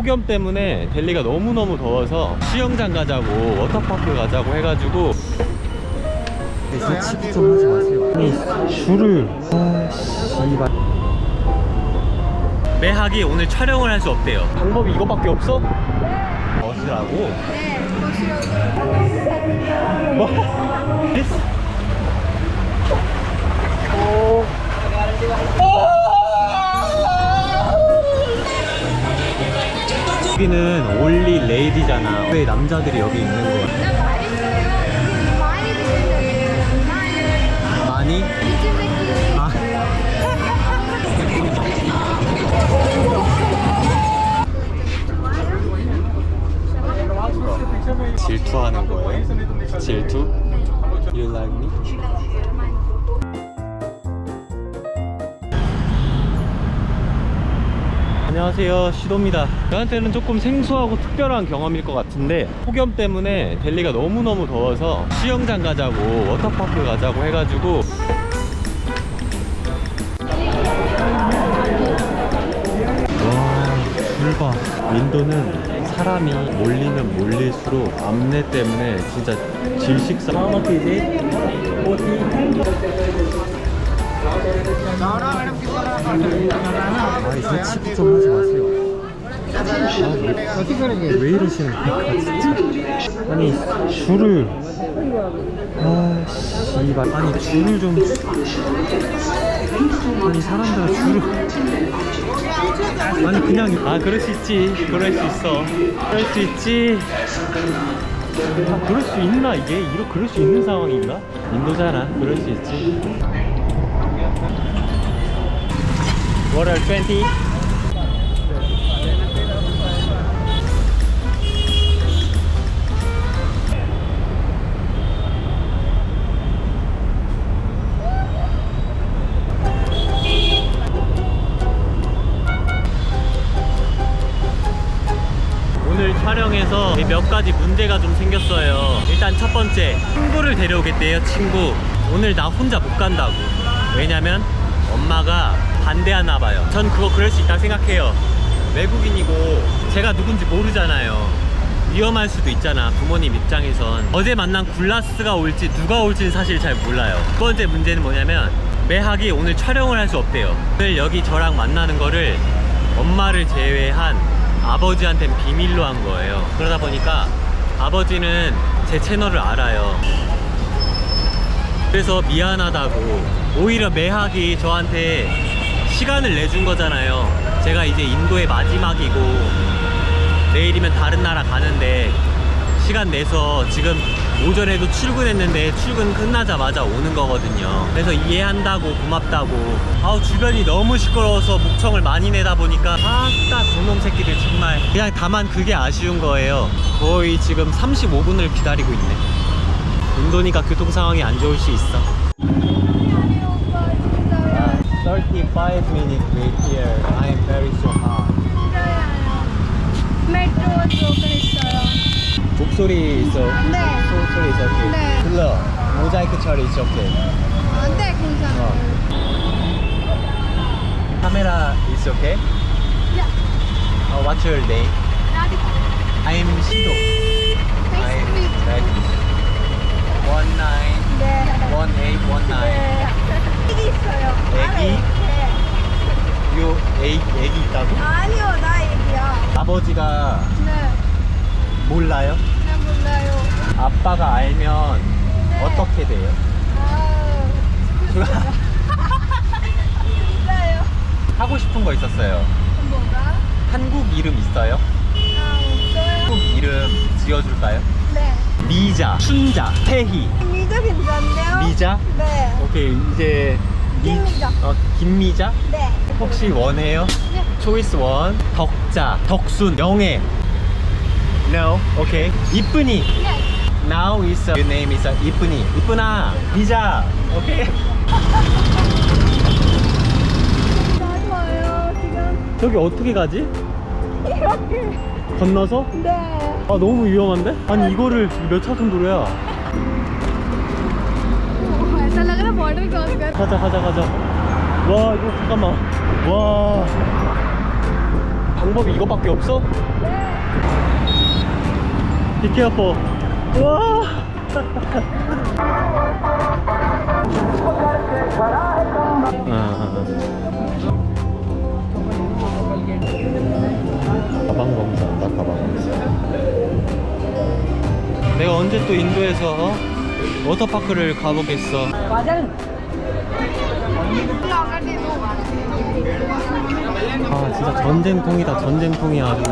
폭염 때문에 델리가 너무너무 더워서 수영장 가자고 워터파크 가자고 해가지고 이제 치기 좀 하지 마세요. 아니 줄을 아 씨발. 매학이 오늘 촬영을 할 수 없대요 방법이 이거밖에 없어? 어시라고? 뭐? This? 오. 여기는 올리 레이디잖아 왜 남자들이 여기 있는 거야? 안녕하세요 시도입니다 저한테는 조금 생소하고 특별한 경험일 것 같은데 폭염 때문에 델리가 너무너무 더워서 수영장 가자고 워터파크 가자고 해가지고 와, 불봐. 인도는 사람이 몰리면 몰릴수록 암내 때문에 진짜 질식사. 아 이제 치기 좀 하지 마세요. 아, 왜 이러시는 거야 진짜. 아니 줄을 아 씨발. 아니 줄을 좀 아니 사람들은 줄을 아니 그냥 아 그럴 수 있지. 그럴 수 있어. 그럴 수 있지. 아 그럴 수 있나 이게? 이러 그럴 수 있는 상황인가? 인도잖아. 그럴 수 있지. What are 20? 오늘 촬영에서 몇 가지 문제가 좀 생겼어요. 일단 첫 번째, 친구를 데려오겠대요, 친구. 오늘 나 혼자 못 간다고. 왜냐면 엄마가 반대하나 봐요. 전 그거 그럴 수 있다 생각해요. 외국인이고 제가 누군지 모르잖아요. 위험할 수도 있잖아, 부모님 입장에선. 어제 만난 굴라스가 올지 누가 올지는 사실 잘 몰라요. 두 번째 문제는 뭐냐면 매학이 오늘 촬영을 할 수 없대요. 오늘 여기 저랑 만나는 거를 엄마를 제외한 아버지한테는 비밀로 한 거예요. 그러다 보니까 아버지는 제 채널을 알아요. 그래서 미안하다고 오히려 매학이 저한테 시간을 내준 거잖아요. 제가 이제 인도의 마지막이고 내일이면 다른 나라 가는데 시간 내서 지금 오전에도 출근했는데 출근 끝나자마자 오는 거거든요. 그래서 이해한다고 고맙다고. 아우 주변이 너무 시끄러워서 목청을 많이 내다 보니까 아따 그놈 새끼들 정말 그냥 다만 그게 아쉬운 거예요. 거의 지금 35분을 기다리고 있네. 인도니까 교통 상황이 안 좋을 수 있어. 35 minutes wait here. I am very so hot. 메트로 조금 있어요. 목소리 있어. 네. 소리 있어. 오케이. 네. 불러. 모자이크 처리 있어. 오케이. 아, 네, 괜찮아요. 어. 카메라 is okay? Yeah. Uh, what's your name? Radhika. I'm Shido. Nice to meet you. One nine 네. one eight one nine. 네. 애기 있어요. 애기? 네. 요 애기 애기 있다고? 아니요, 나 애기야. 아버지가 네. 몰라요? 네, 몰라요. 아빠가 알면 네. 어떻게 돼요? 아, 몰라요. 하고 싶은 거 있었어요. 뭐가? 한국 이름 있어요? 아, 없어요? 한국 이름 지어줄까요? 네. 미자, 춘자, 태희, 미자 괜찮은데요? 미자. 네. 오케이 이제 미- 김미자. 어, 김미자. 네. 혹시 원해요? 네. 초이스 원, 덕자, 덕순, 영애. No. 오케이. 이쁜이. 네. Now is your name is 이쁜이. 이쁜아. 미자. 오케이. 나 좋아요, 지금. 저기 어떻게 가지? 이렇게. 건너서? 네. 아 너무 위험한데? 아니 이거를 몇 차선 도로야? ओह, ऐसा लग रहा है border cross कर 가자 가자 가자 와 이거 잠깐만 와 방법이 이거밖에 없어? 비키어포 우와 아, 가방 검사 가방 검사 내가 언제 또 인도에서 어? 워터파크를 가보겠어 아 진짜 전쟁통이다 전쟁통이야 아주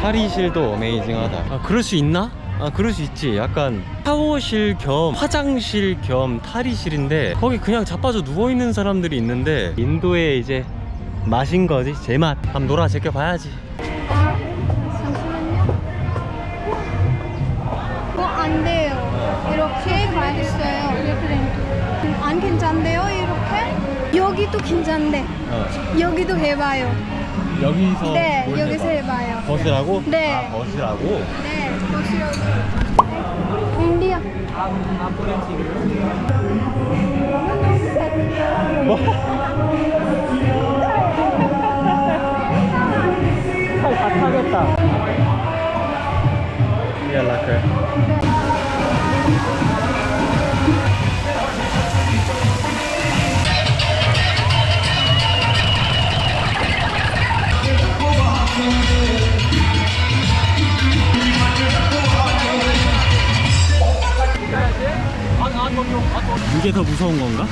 탈의실도 어메이징하다 아 그럴 수 있나? 아 그럴 수 있지 약간 샤워실 겸 화장실 겸 탈의실인데 거기 그냥 자빠져 누워있는 사람들이 있는데 인도의 이제 맛인 거지 제맛 한번 놀아 제껴봐야지 잠시만요. 어, 안 돼요. 이렇게 맛있어요. 안 괜찮대요, 이렇게? 여기도 괜찮대. 어, 여기도 해봐요. 여기서 네, 뭘 여기서 해봐? 해봐요. 벗으라고? 네. 아 벗으라고? 네, 뭐? 살다 타겠다 연락해 이게 더 무서운 건가?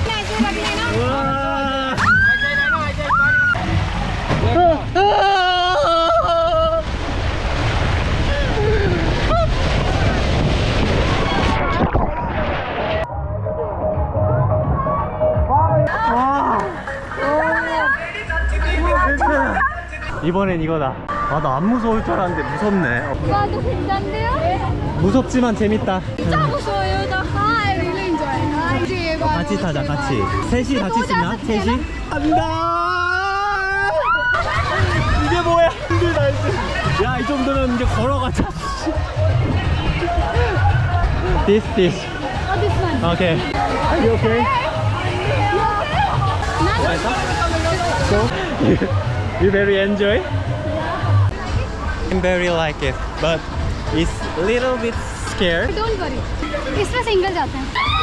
이번엔 이거다. 아, 나 안 무서울 줄 알았는데 무섭네. 와도 괜찮대요? 무섭지만 재밌다. 진짜 무서워요. 나 아, really enjoy. 아, 이제 해봐요. 같이 타자, 같이. 셋이 같이 쓰나? 셋이? 간다! 이게 뭐야? 힘들다, 이제. 야, 이 정도면 이제 걸어가자. this, this. Oh, this one. Okay. Are you okay? So, you, you very enjoy? I'm very like it, but it's a little bit scared. Don't worry. इसमें single जाते हैं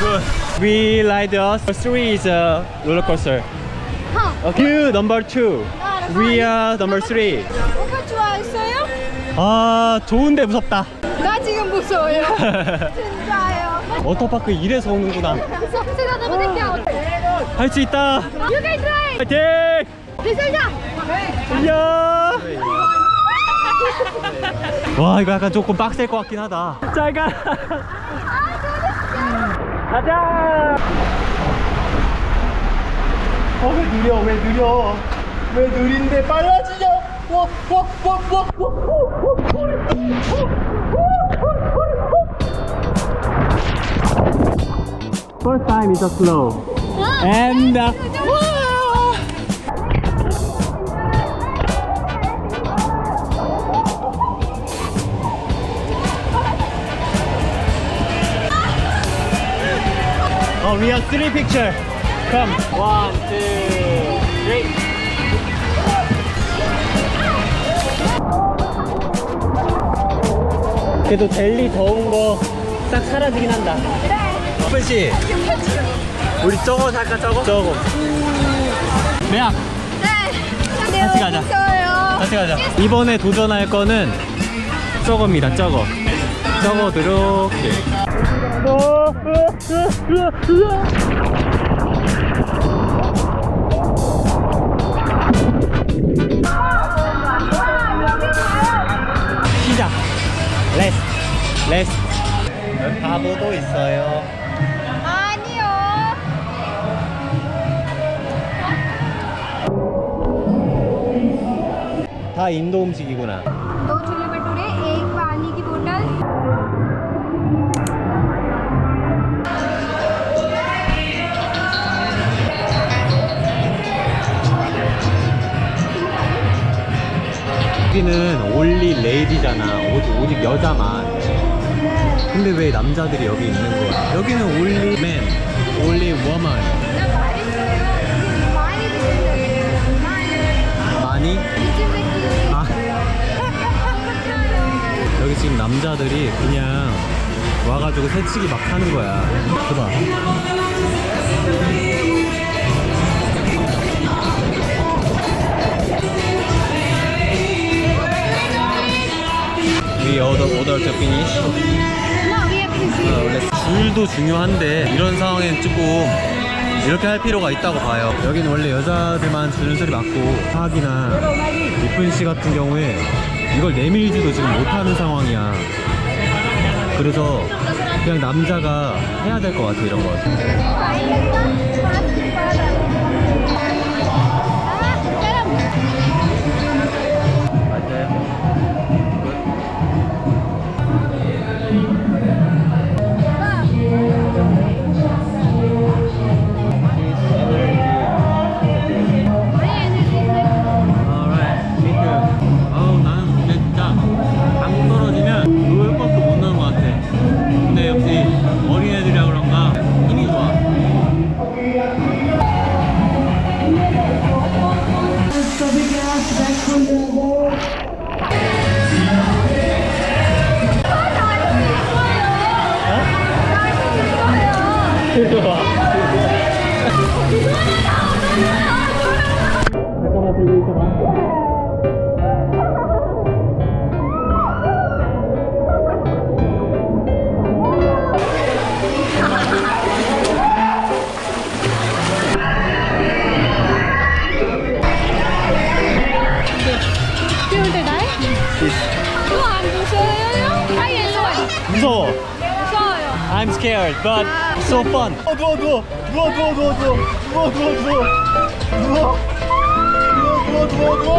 Good. We ride the three is a roller coaster. Okay. You number two. We are number three. 오빠 좋아했어요? 아, 좋은데 무섭다. 나 지금 무서워요. 진짜요. 워터파크 이래서 오는구나. 할 수 있다. You can try. 파이팅! 리셀자. 이야! 와, 이거 약간 조금 빡셀 것 같긴 하다. 잘 가. 가자. 어, 왜 느려? 왜 느려? 왜 느린데 빨라지냐? 와, 와, 와, 와, 와. First time is a slow. And uh, Oh, we have three picture. Come. One, two, three. 그래도 델리 더운 거 싹 사라지긴 한다. 그래. 씨, 우리 저거 살까 저거? 저거. 매약 네. 같이 가자. 같이 가자. 이번에 도전할 거는 저거입니다. 저거. 저거 이렇게. 시작. 레스 레스 바보도 있어요. 아니요. 다 인도 음식이구나. 여기는 올리 레이디잖아. 오직, 오직 여자만. 근데 왜 남자들이 여기 있는 거야? 여기는 올리 맨, 올리 워먼. 많이? 아, 여기 지금 남자들이 그냥 와가지고 새치기 막 하는 거야. 봐봐. We order, order to finish. No, we have to. 아, 원래 줄도 중요한데 이런 상황엔 조금 이렇게 할 필요가 있다고 봐요. 여기는 원래 여자들만 줄서리 맞고 하학이나 이쁜 씨 같은 경우에 이걸 내밀지도 지금 못하는 상황이야. 그래서 그냥 남자가 해야 될 것 같아 이런 거. I'm scared, but so fun. 어 누워 누워 누워 누워 누워 누워 누워 누워 누워 누워 누워 누워 누워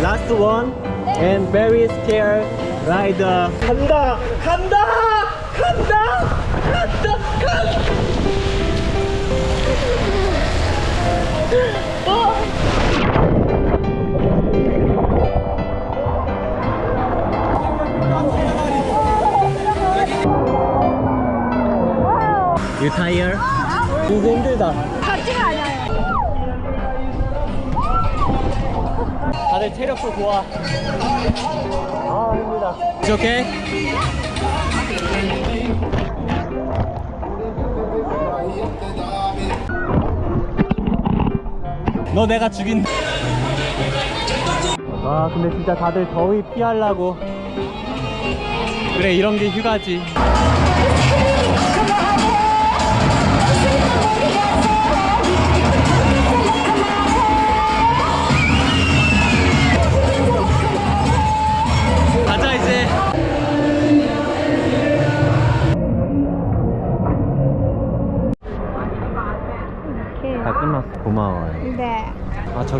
Last one and very scared rider 간다 간다 간다 You tired? 이제 힘들다. 같지가 않아요. 다들 체력도 좋아. 아 힘들다. It's okay? 너 내가 죽인. 아 근데 진짜 다들 더위 피하려고. 그래 이런 게 휴가지.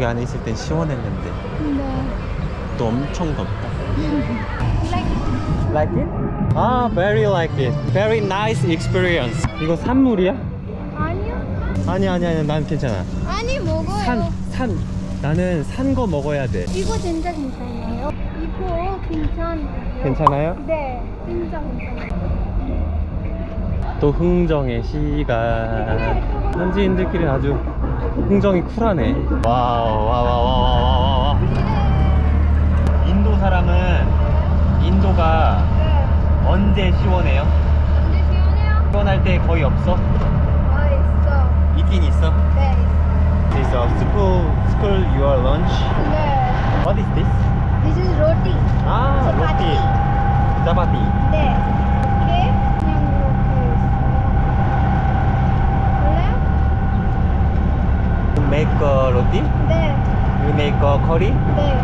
저기 안에 있을 땐 시원했는데 네. 또 엄청 덥다. Like it? 아, very like it. Very nice experience. 이거 산물이야? 아니요. 아니 아니 아니 난 괜찮아. 아니 먹어요. 산 산. 나는 산 거 먹어야 돼. 이거 진짜 괜찮아요. 이거 괜찮아요. 괜찮아요? 네, 진짜 괜찮아요. 또 흥정의 시간. 현지인들끼리 아주 흥정이 쿨하네. 와우 와와와와와와. 인도 사람은 인도가 네. 언제 시원해요? 근데 시원해요? 시원할 때 거의 없어? 아 있어. 있긴 있어. 네 있어. This is a school school your lunch. 네. What is this? This is roti. 아, Chapati. 로티. 짜파티. 네. 이렇게 그냥 이렇게 a roti? 네. A curry? 네.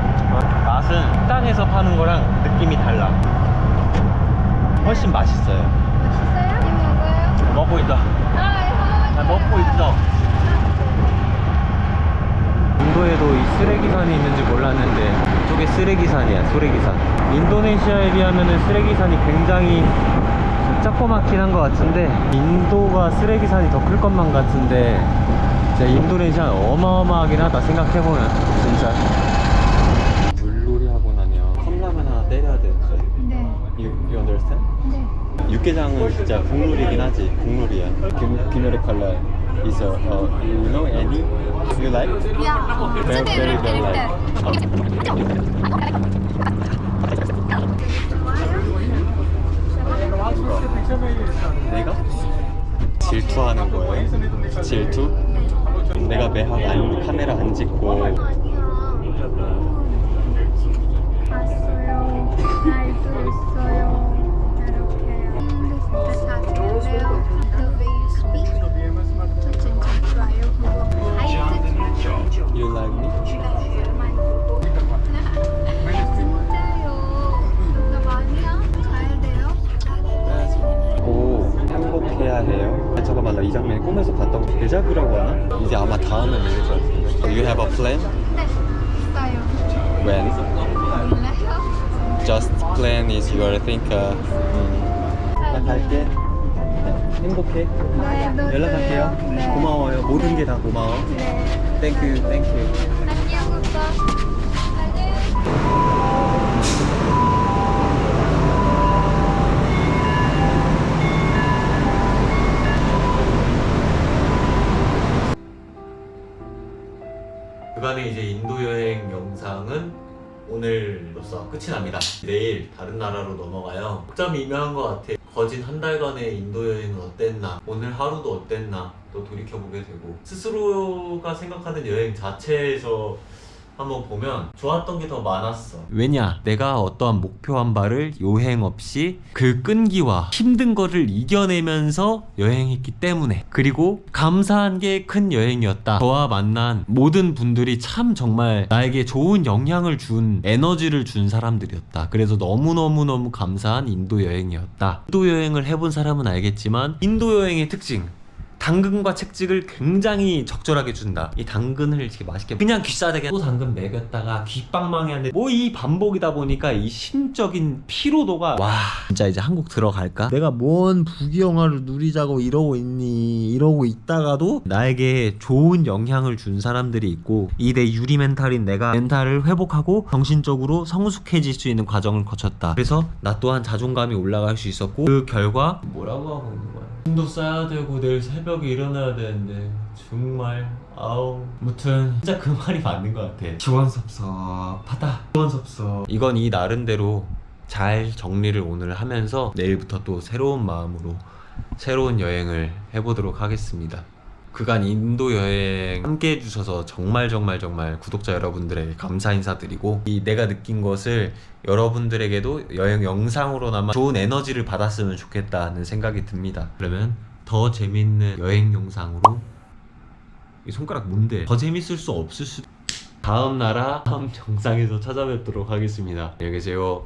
맛은 식당에서 파는 거랑 느낌이 달라. 훨씬 맛있어요. 맛있어요? 이거 먹어요? 먹고 있다. 아, 나 먹고 있어. 인도에도 이 쓰레기산이 있는지 몰랐는데 이쪽에 쓰레기산이야 쓰레기산 인도네시아에 비하면 쓰레기산이 굉장히 조그맣긴 한 것 같은데 인도가 쓰레기산이 더 클 것만 같은데 진짜 인도네시아 어마어마하긴 하다 생각해보면 진짜 물놀이 하고 나면 컵라면 하나 때려야 되는데 네. You, you understand? 네. 육개장은 진짜 국룰이긴 하지 국룰이야 김열의 컬러 is a, uh, you know any? You like? 야, Very, very, very favorite 내가? 질투하는 거예요? 질투? 내가 매학 안, 카메라 안 찍고 행복해 네, 너도요. 연락할게요 네. 고마워요 모든 게 다 고마워 네. Thank you, thank you 안녕, 오빠. 안녕. 그간의 이제 인도 여행 영상은 오늘로써 끝이 납니다. 내일 다른 나라로 넘어가요. 복잡 미묘한 것 같아. 거진 한 달간의 인도 여행은 어땠나? 오늘 하루도 어땠나? 또 돌이켜보게 되고 스스로가 생각하는 여행 자체에서 한번 보면 좋았던 게 더 많았어. 왜냐? 내가 어떠한 목표 한 바를 요행 없이 그 끈기와 힘든 거를 이겨내면서 여행했기 때문에 그리고 감사한 게 큰 여행이었다. 저와 만난 모든 분들이 참 정말 나에게 좋은 영향을 준 에너지를 준 사람들이었다. 그래서 너무너무너무 감사한 인도 여행이었다. 인도 여행을 해본 사람은 알겠지만 인도 여행의 특징 당근과 채찍을 굉장히 적절하게 준다. 이 당근을 이렇게 맛있게 그냥 귀싸대게 또 당근 먹였다가 귓방망이 하는데 뭐 이 반복이다 보니까 이 심적인 피로도가 와 진짜 이제 한국 들어갈까? 내가 뭔 부귀영화를 누리자고 이러고 있니 이러고 있다가도 나에게 좋은 영향을 준 사람들이 있고 이 내 유리 멘탈인 내가 멘탈을 회복하고 정신적으로 성숙해질 수 있는 과정을 거쳤다. 그래서 나 또한 자존감이 올라갈 수 있었고 그 결과 뭐라고 하고 있는 거야? 힘도 쌓아야 되고 내일 새벽에 일어나야 되는데 정말 아우 무튼 진짜 그 말이 맞는 것 같아. 시원섭섭하다. 시원섭섭. 이건 이 나름대로 잘 정리를 오늘 하면서 내일부터 또 새로운 마음으로 새로운 여행을 해보도록 하겠습니다. 그간 인도 여행 함께 해주셔서 정말 정말 정말 구독자 여러분들에게 감사 인사드리고 이 내가 느낀 것을 여러분들에게도 여행 영상으로나마 좋은 에너지를 받았으면 좋겠다는 생각이 듭니다. 그러면 더 재밌는 여행 영상으로 이 손가락 뭔데? 더 재밌을 수 없을 수 다음 나라 다음 영상에서 찾아뵙도록 하겠습니다. 안녕히 계세요.